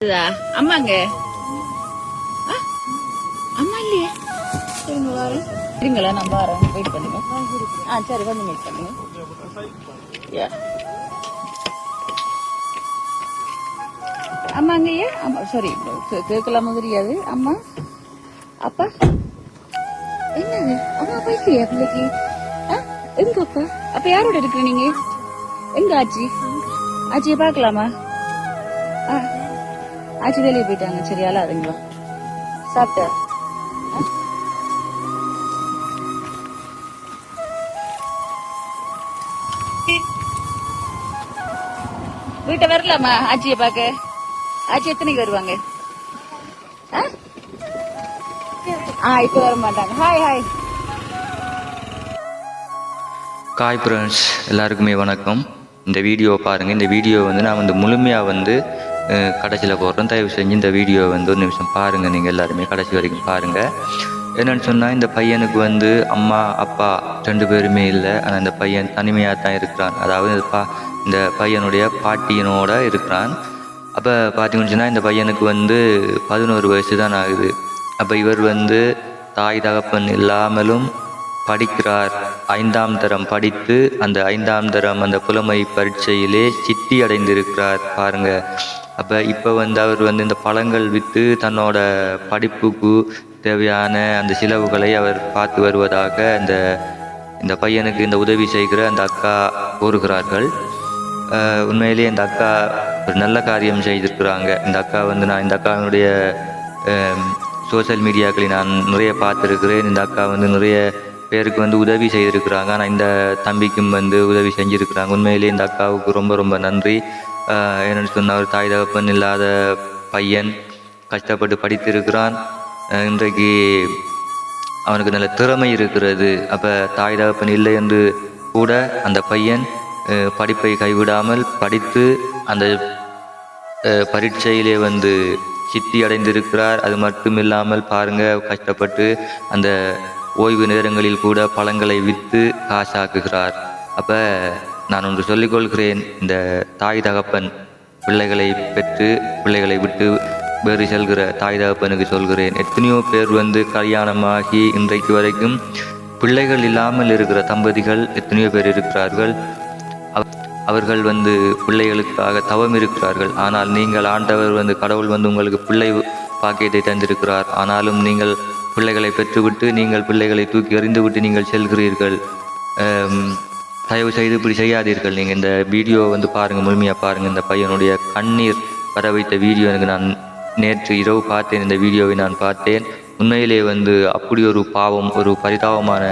அம்மாங்க? அம்மா இல்லையே. இருங்க வரேன் இருங்களா நான் வரேன் வெயிட் பண்ணுங்க. ஆ சரி கொஞ்சம் வெயிட் பண்ணுங்க. யா. அம்மாங்க ஐயா அம்மா சாரி கேட்கலாம தெரியாது அம்மா? அப்பா? என்னது அம்மா இல்லையா பிள்ளைக்கு? எங்க அப்பா? அப்ப யாரோட இருக்கிற நீங்க எங்க ஆச்சி? ஆச்சியை பார்க்கலாமா? ஆ. ஆச்சு வெளியே போயிட்டாங்க. சரி அழாதுங்களா? சாப்பிட்ட? வீட்டை வரலாமா ஆச்சியை பார்க்க? ஆச்சி எத்தனைக்கு வருவாங்க? ஆ? ஆ வர மாட்டாங்க ஹாய் ஹாய் காய் ஃப்ரெண்ட்ஸ் எல்லாருக்குமே வணக்கம். இந்த வீடியோ பாருங்கள் இந்த வீடியோ வந்து நான் வந்து முழுமையாக வந்து கடைசியில் போடுறேன். தயவு செஞ்சு இந்த வீடியோ வந்து ஒரு நிமிஷம் பாருங்கள் நீங்கள் எல்லாருமே கடைசி வரைக்கும் பாருங்கள் என்னென்னு சொன்னால் இந்த பையனுக்கு வந்து அம்மா அப்பா ரெண்டு பேருமே இல்லை. ஆனால் இந்த பையன் தனிமையாக தான் இருக்கிறான். அதாவது பா இந்த பையனுடைய பாட்டியனோட இருக்கிறான். அப்போ பார்த்தீங்கன்னு சொன்னால் இந்த பையனுக்கு வந்து பதினோரு வயசு தான் ஆகுது. அப்போ இவர் வந்து தாய் தகப்பன் இல்லாமலும் படிக்கிறார். ஐந்தாம் தரம் படித்து அந்த ஐந்தாம் தரம் அந்த புலமை பரீட்சையிலே சித்தி அடைந்திருக்கிறார். பாருங்கள் அப்போ இப்போ வந்து அவர் வந்து இந்த பழங்கள் விற்று தன்னோட படிப்புக்கு தேவையான அந்த செலவுகளை அவர் பார்த்து வருவதாக இந்த இந்த பையனுக்கு இந்த உதவி செய்கிற அந்த அக்கா கூறுகிறார்கள். உண்மையிலேயே இந்த அக்கா ஒரு நல்ல காரியம் செய்திருக்கிறாங்க. இந்த அக்கா வந்து நான் இந்த அக்காவினுடைய சோஷியல் மீடியாக்களை நான் நிறைய பார்த்துருக்கிறேன். இந்த அக்கா வந்து நிறைய பேருக்கு வந்து உதவி செய்திருக்கிறாங்க. ஆனால் இந்த தம்பிக்கும் வந்து உதவி செஞ்சுருக்கிறாங்க. உண்மையிலேயே இந்த அக்காவுக்கு ரொம்ப ரொம்ப நன்றி. என்னென்னு சொன்னால் ஒரு தாய் தகப்பன் இல்லாத பையன் கஷ்டப்பட்டு படித்திருக்கிறான். இன்றைக்கு அவனுக்கு நல்ல திறமை இருக்கிறது. அப்போ தாய் தகப்பன் இல்லை என்று கூட அந்த பையன் படிப்பை கைவிடாமல் படித்து அந்த பரீட்சையிலே வந்து சித்தி அடைந்திருக்கிறார். அது மட்டும் இல்லாமல் பாருங்க கஷ்டப்பட்டு அந்த ஓய்வு நேரங்களில் கூட பழங்களை விற்று காசாக்குகிறார். அப்போ நான் ஒன்று சொல்லிக்கொள்கிறேன். இந்த தாய் தகப்பன் பிள்ளைகளை பெற்று பிள்ளைகளை விட்டு வேறு செல்கிற தாய் தகப்பனுக்கு சொல்கிறேன். எத்தனையோ பேர் வந்து கல்யாணமாகி இன்றைக்கு வரைக்கும் பிள்ளைகள் இல்லாமல் இருக்கிற தம்பதிகள் எத்தனையோ பேர் இருக்கிறார்கள். அவர்கள் வந்து பிள்ளைகளுக்காக தவம் இருக்கிறார்கள். ஆனால் நீங்கள் ஆண்டவர் வந்து கடவுள் வந்து உங்களுக்கு பிள்ளை பாக்கியத்தை தந்திருக்கிறார். ஆனாலும் நீங்கள் பிள்ளைகளை பெற்றுவிட்டு நீங்கள் பிள்ளைகளை தூக்கி எறிந்துவிட்டு நீங்கள் செல்கிறீர்கள். தயவு செய்து இப்படி செய்யாதீர்கள். நீங்கள் இந்த வீடியோ வந்து பாருங்கள் முழுமையாக பாருங்கள் இந்த பையனுடைய கண்ணீர் வர வைத்த வீடியோ எனக்கு நான் நேற்று இரவு பார்த்தேன். இந்த வீடியோவை நான் பார்த்தேன். உண்மையிலே வந்து அப்படி ஒரு பாவம் ஒரு பரிதாபமான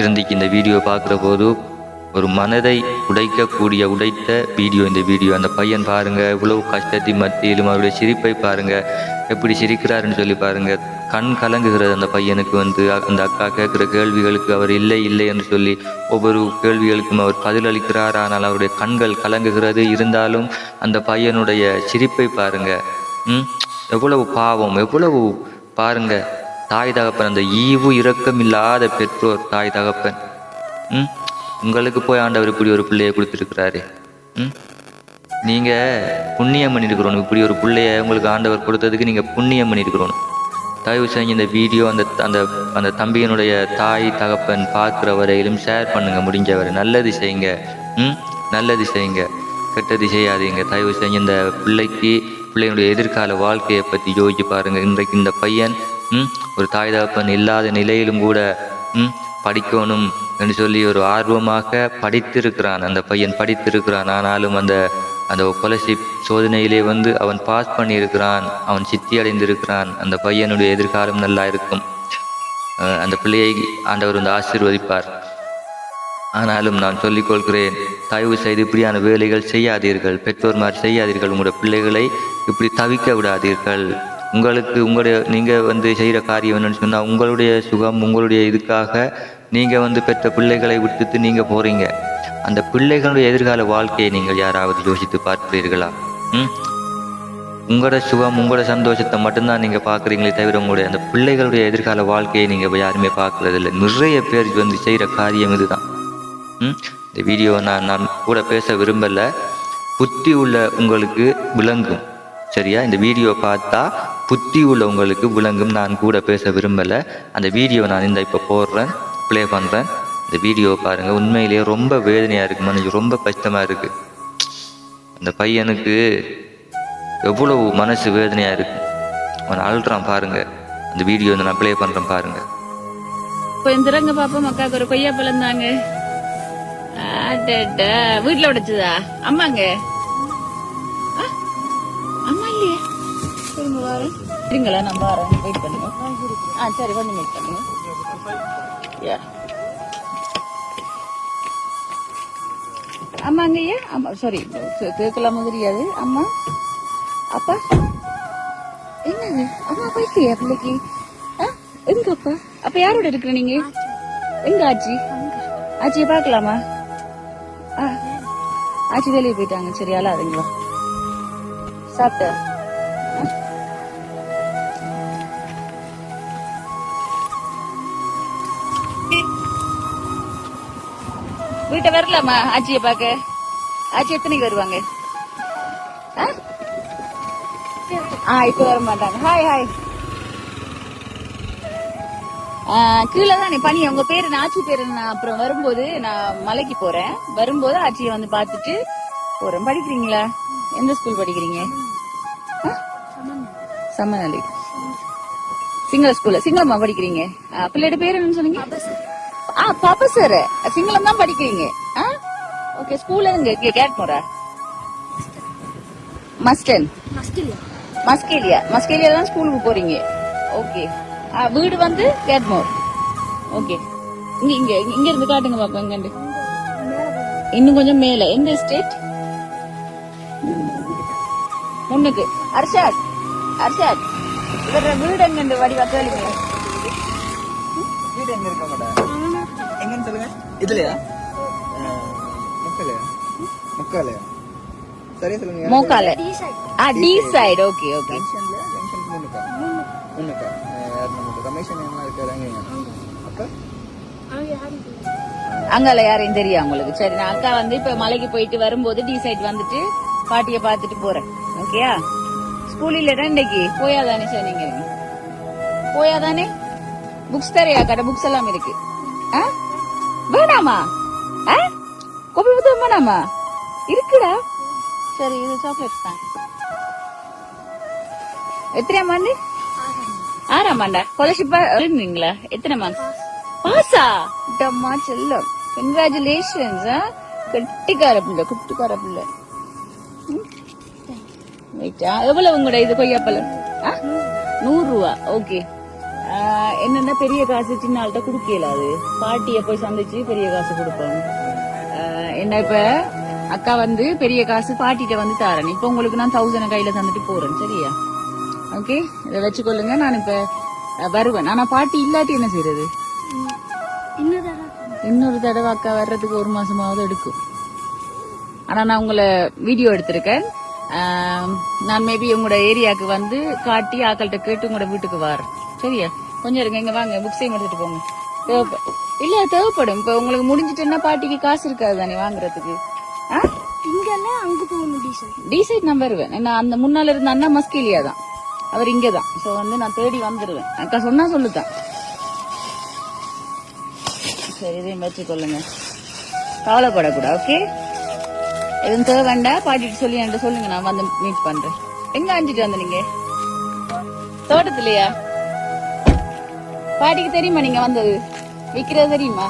இருந்துச்சு இந்த வீடியோ பார்க்குற போது ஒரு மனதை உடைக்கக்கூடிய உடைத்த வீடியோ இந்த வீடியோ அந்த பையன் பாருங்கள் இவ்வளவு கஷ்டத்தின் மத்தியிலும் அவருடைய சிரிப்பை பாருங்கள் எப்படி சிரிக்கிறாருன்னு சொல்லி பாருங்கள் கண் கலங்குகிறது அந்த பையனுக்கு வந்து. அந்த அக்கா கேட்குற கேள்விகளுக்கு அவர் இல்லை இல்லை என்று சொல்லி ஒவ்வொரு கேள்விகளுக்கும் அவர் பதிலளிக்கிறார் ஆனால் அவருடைய கண்கள் கலங்குகிறது. இருந்தாலும் அந்த பையனுடைய சிரிப்பை பாருங்கள் எவ்வளவு பாவம் எவ்வளவு பாருங்கள் தாய் தகப்பன் அந்த ஈவு இரக்கம் இல்லாத பெற்றோர் தாய் தகப்பன். ம்? உங்களுக்கு போய் ஆண்டவர் இப்படி ஒரு பிள்ளையை கொடுத்துருக்கிறாரு. ம்? நீங்கள் புண்ணியம் பண்ணியிருக்கிறோம். இப்படி ஒரு பிள்ளைய உங்களுக்கு ஆண்டவர் கொடுத்ததுக்கு நீங்கள் புண்ணியம் பண்ணியிருக்கிறோம். தயவு செஞ்சு இந்த வீடியோ அந்த அந்த அந்த தம்பியினுடைய தாய் தகப்பன் பார்க்குற வரையிலும் ஷேர் பண்ணுங்கள் முடிஞ்சவரை. நல்லது செய்யுங்க. ம்? நல்லது செய்யுங்க. கெட்டது செய்யாதீங்க. தயவு செஞ்சு இந்த பிள்ளைக்கு பிள்ளையினுடைய எதிர்கால வாழ்க்கையை பற்றி யோசிச்சு பாருங்கள் இன்றைக்கு இந்த பையன் ம்? ஒரு தாய் தகப்பன் இல்லாத நிலையிலும் கூட ம்? படிக்கணும் என்று சொல்லி ஒரு ஆர்வமாக படித்திருக்கிறான். அந்த பையன் படித்திருக்கிறான். ஆனாலும் அந்த அந்த கொலர்ஷிப் சோதனையிலே வந்து அவன் பாஸ் பண்ணியிருக்கிறான். அவன் சித்தி அடைந்திருக்கிறான். அந்த பையனுடைய எதிர்காலம் நல்லா இருக்கும். அந்த பிள்ளையை ஆண்டவர் வந்து ஆசீர்வதிப்பார். ஆனாலும் நான் சொல்லிக் கொள்கிறேன் தயவு செய்து இப்படியான வேலைகள் செய்யாதீர்கள். பெற்றோர்மார் செய்யாதீர்கள். உங்களுடைய பிள்ளைகளை இப்படி தவிக்க விடாதீர்கள். உங்களுக்கு உங்களுடைய நீங்கள் வந்து செய்கிற காரியம் என்னன்னு சொன்னால் உங்களுடைய சுகம் உங்களுடைய இதுக்காக நீங்கள் வந்து பெற்ற பிள்ளைகளை விட்டுட்டு நீங்கள் போகிறீங்க அந்த பிள்ளைகளுடைய எதிர்கால வாழ்க்கையை நீங்கள் யாராவது யோசித்து பார்க்கிறீர்களா? ம்? உங்களோட சுகம் உங்களோட சந்தோஷத்தை மட்டும்தான் நீங்கள் பார்க்குறீங்களே தவிர உங்களுடைய அந்த பிள்ளைகளுடைய எதிர்கால வாழ்க்கையை நீங்கள் யாருமே பார்க்குறதில்ல. நிறைய பேர் வந்து செய்கிற காரியம் இதுதான். ம்? இந்த வீடியோ நான் நான் கூட பேச விரும்பலை. புத்தி உள்ள உங்களுக்கு விளங்கும். சரியா? இந்த வீடியோ பார்த்தா புத்தி உள்ளவங்களுக்கு விளங்கும். நான் கூட பேச விரும்பலை. அந்த வீடியோ நான் இந்த இப்போ போடுறேன். ப்ளே பண்ணுறேன் இந்த வீடியோவை பாருங்கள் உண்மையிலேயே ரொம்ப வேதனையாக இருக்குது மனசு ரொம்ப கஷ்டமாக இருக்குது அந்த பையனுக்கு எவ்வளவு மனசு வேதனையாக இருக்குது அவன் அழுறான் பாருங்க. அந்த வீடியோ வந்து நான் ப்ளே பண்ணுறேன் பாருங்க. கொஞ்சம் திறங்க பாப்போம் அக்காவுக்கு ஒரு கொய்யா பழம் தாங்க. அடடா, உடைச்சதா? அம்மாங்க. அம்மா இல்லையே. இருங்க இருங்களா நான் வரேன். வெயிட் பண்ணுங்க. ஆ சரி கொஞ்சம் வெயிட் பண்ணுங்க. Yeah. அம்மா அங்கய்யா அம்மா சாரி கேட்கலாமோ தெரியாது அம்மா அப்பா என்னங்க அம்மா அப்பா பிள்ளைக்கு ஆ, எங்க அப்பா அப்ப யாரோட இருக்கிற நீங்க எங்க ஆச்சி ஆச்சியை பார்க்கலாமா ஆ, ஆச்சி வெளியே போயிட்டாங்க சரி அதுங்களா சாப்பிட்ட வீட்டை வரலாமா? ஆச்சியை பார்க்க. ஆச்சி எத்தனைக்கு வருவாங்க? ஆ? இப்ப வர மாட்டாங்க. ஹாய் ஹாய் கீழே தான் பனி. உங்க பேரு நான் ஆச்சி பேரு நான் அப்புறம் வரும்போது நான் மலைக்கு போறேன். வரும்போது ஆச்சியை வந்து பார்த்துட்டு போறேன். படிக்கிறீங்களா? எந்த ஸ்கூல் படிக்கிறீங்க? ஆ? சிங்கள ஸ்கூல்ல சிங்களமா படிக்கிறீங்க? பிள்ளையோட பேர் என்னன்னு சொன்னீங்க ஆ பாப்பா சார் சிங்களம் தான் படிக்கிறீங்க. ஆ? ஓகே ஸ்கூல்ல இருந்து கேட் போறா? மஸ்டன் மஸ்கேலியா மஸ்கேலியா தான் ஸ்கூலுக்கு போறீங்க. ஓகே வீடு வந்து கேட்மோர் ஓகே இங்க இங்க இங்க இருந்து காட்டுங்க பாப்பா எங்க இன்னும் கொஞ்சம் மேல. எந்த ஸ்டேட் முன்னுக்கு. அர்ஷாத். அர்ஷாத். இவர வீடு எங்க வடிவா கேளுங்க. வீடு எங்க இருக்க மாட்டா எங்கன்னு சொல்லுங்க. இதுலயா முக்கலையா முக்காலையா சரியா சொல்லுங்க. மோக்கால. ஆ டி சைடு. Okay okay. ஜங்ஷன்ல யார் ரமேஷ் என்ன அங்க அப்ப? அங்கால யாரையும் தெரியும் உங்களுக்கு? சரி நான் அக்கா வந்து இப்ப மலைக்கு போயிட்டு வரும்போது டி சைடு வந்துட்டு பாட்டிய பாத்துட்டு போறேன். ஓகேயா ஸ்கூல் இல்லடா இன்னைக்கு. போயாதானே சொன்னீங்க போயாதானே புக்ஸ் தரையா கடை? புக்ஸ் எல்லாம் இருக்கு. ஆ? வேணாமா? கோபி புத்தகம் வேணாமா இருக்குடா. சரி இது சாக்லேட் தான். எத்தனையாம் ஆண்டு ஆறாம் ஆண்டா ஸ்காலர்ஷிப்பா இருந்தீங்களா எத்தனை மார்க்ஸ் பாஸா டம்மா செல்லம். கங்க்ராச்சுலேஷன்ஸ் கெட்டிக்கார பிள்ளை குட்டிக்கார பிள்ளை. எவ்வளவு உங்களோட இது கொய்யாப்பழம்? நூறு ரூபா. ஓகே என்னென்ன பெரிய காசு சின்ன ஆள்கிட்ட குடுக்கல அது. பாட்டிய போய் சந்திச்சு பெரிய காசு கொடுப்பாங்க. என்ன இப்ப அக்கா வந்து பெரிய காசு பாட்டிட்ட வந்து தாரேன். இப்ப உங்களுக்கு நான் தௌசண்ட் கையில தந்துட்டு போறேன் சரியா? ஓகே இதை வச்சுக்கொள்ளுங்க. நான் இப்ப வருவேன். ஆனா பாட்டி இல்லாட்டி என்ன செய்யறது இன்னொரு தடவை அக்கா வர்றதுக்கு ஒரு மாசமாவது எடுக்கும். ஆனா நான் உங்களை வீடியோ எடுத்திருக்கேன். நான் மேபி உங்களோட ஏரியாவுக்கு வந்து காட்டி ஆக்கள்கிட்ட கேட்டு உங்களோட வீட்டுக்கு வரேன். சரியா? கொஞ்சம் இருங்க இங்க வாங்க புக்ஸையும் எடுத்துட்டு போங்க. தேவைப்ப- இல்ல தேவைப்படும். இப்ப உங்களுக்கு முடிஞ்சிட்டுன்னா பாட்டிக்கு காசு இருக்காது தானே வாங்குறதுக்கு? ஆ? இங்கெல்லாம் அங்க போகணும் டிசைட் நான் வருவேன். நான் அந்த முன்னால இருந்த அண்ணா மஸ்கேலியா தான். அவர் இங்கே தான். ஸோ வந்து நான் தேடி வந்துடுவேன் அக்கா சொன்னா சொல்லுதான். சரி இதையும் வச்சுக்கொள்ளுங்க கவலைப்படக்கூடாது ஓகே எதுவும் தேவை வேண்டாம். பாட்டிட்டு சொல்லி என்கிட்ட சொல்லுங்க. நான் வந்து மீட் பண்றேன். எங்க அஞ்சிட்டு வந்த நீங்க தோட்டத்திலயா? பாட்டிக்கு தெரியுமா நீங்க வந்தது? விக்கிறது தெரியுமா?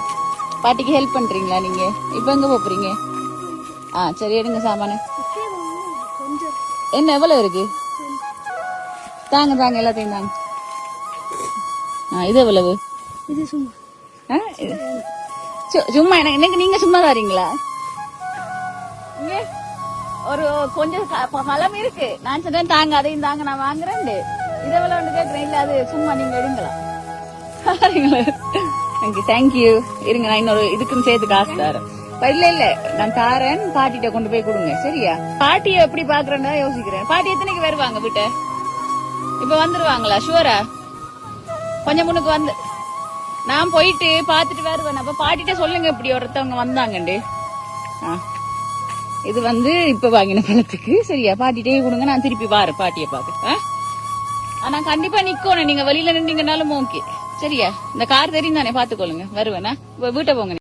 பாட்டிக்கு ஹெல்ப் பண்றீங்களா நீங்க? இப்ப எங்க போறீங்க? ஆ சரி எடுங்க சாமானு. கொஞ்சம் என்ன எவ்வளவு இருக்கு? தாங்க தாங்க எல்லாத்தையும் தாங்க. ஆ இது எவ்வளவு? இது சும்மா. சும்மா எனக்கு எனக்கு நீங்க சும்மா வரீங்களா? ஒரு கொஞ்சம் பழம் இருக்கு. நான் சொன்னேன் தாங்க அதையும் தாங்க நான் வாங்குறேன் இதை எவ்வளவு கேட்கறேன் இல்ல அது சும்மா நீங்க எடுங்களா தேங்க்யூ தேங்க்யூ இருங்க நான் இன்னொரு இதுக்குன்னு சேர்த்து காசு தரேன். இப்ப இல்ல இல்ல நான் தாரேன். பாட்டிட்ட கொண்டு போய் கொடுங்க சரியா? பாட்டிய எப்படி பாக்குறேன்னு யோசிக்கிறேன். பாட்டி எத்தனைக்கு வருவாங்க வீட்ட? இப்ப வந்துருவாங்களா? ஷுவரா கொஞ்சம் முன்னுக்கு வந்து நான் போயிட்டு பாத்துட்டு வருவேன். அப்ப பாட்டிட்ட சொல்லுங்க இப்படி ஒருத்தவங்க வந்தாங்கண்டு. ஆ. இது வந்து இப்ப வாங்கின பழத்துக்கு. சரியா? பாட்டிட்டே கொடுங்க நான் திருப்பி வாரு பாட்டியை பார்க்க. ஆ? ஆனா கண்டிப்பா நிக்கணும். நீங்க வெளியில நின்றீங்கனாலும் ஓகே சரியா? இந்த கார் தெரியும் தானே பாத்துக்கொள்ளுங்க வருவேனா வீட்டை போங்க